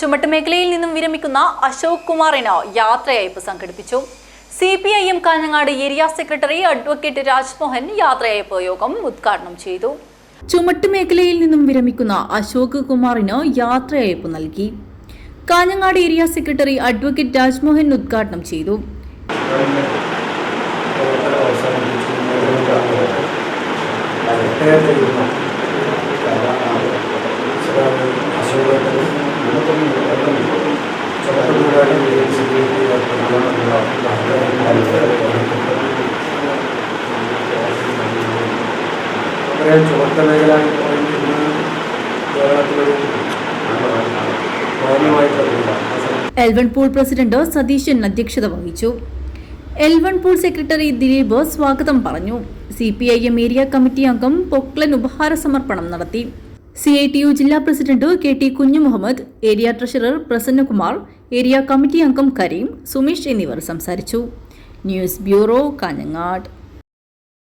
ചുമട്ടുമേഖലയിൽ നിന്നും വിരമിക്കുന്ന അശോക് കുമാറിന് യാത്രയയപ്പ് സംഘടിപ്പിച്ചു. C P I M Kanhangad area secretary advocate Rajmohan യാത്രയയപ്പ് യോഗം ഉദ്ഘാടനം ചെയ്തു. ചുമട്ടുമേഖലയിൽ നിന്നും വിരമിക്കുന്ന അശോക് കുമാറിന് യാത്രയയപ്പ് നൽകി. Kanhangad area secretary advocate Rajmohan ഉദ്ഘാടനം ചെയ്തു. ഗവൺമെന്റ് പ്രവർത്തനം അവസാനിപ്പിച്ചു. നമുക്കറിയാം ചുമട്ട മേഖല പൂൾ പ്രസിഡന്റ് സതീശൻ അധ്യക്ഷത വഹിച്ചു. എൽവൺ പൂൾ സെക്രട്ടറി ദിലീപ് സ്വാഗതം പറഞ്ഞു. സി ഏരിയ കമ്മിറ്റി അംഗം പൊക്ലൻ ഉപഹാര സമർപ്പണം നടത്തി. സി ഐ ടി യു ജില്ലാ president K T Kunhu Muhammad area treasurer Prasannakumar area committee അംഗം കരീം സുമേഷ് എന്നിവർ സംസാരിച്ചു. News bureau Kanhangad.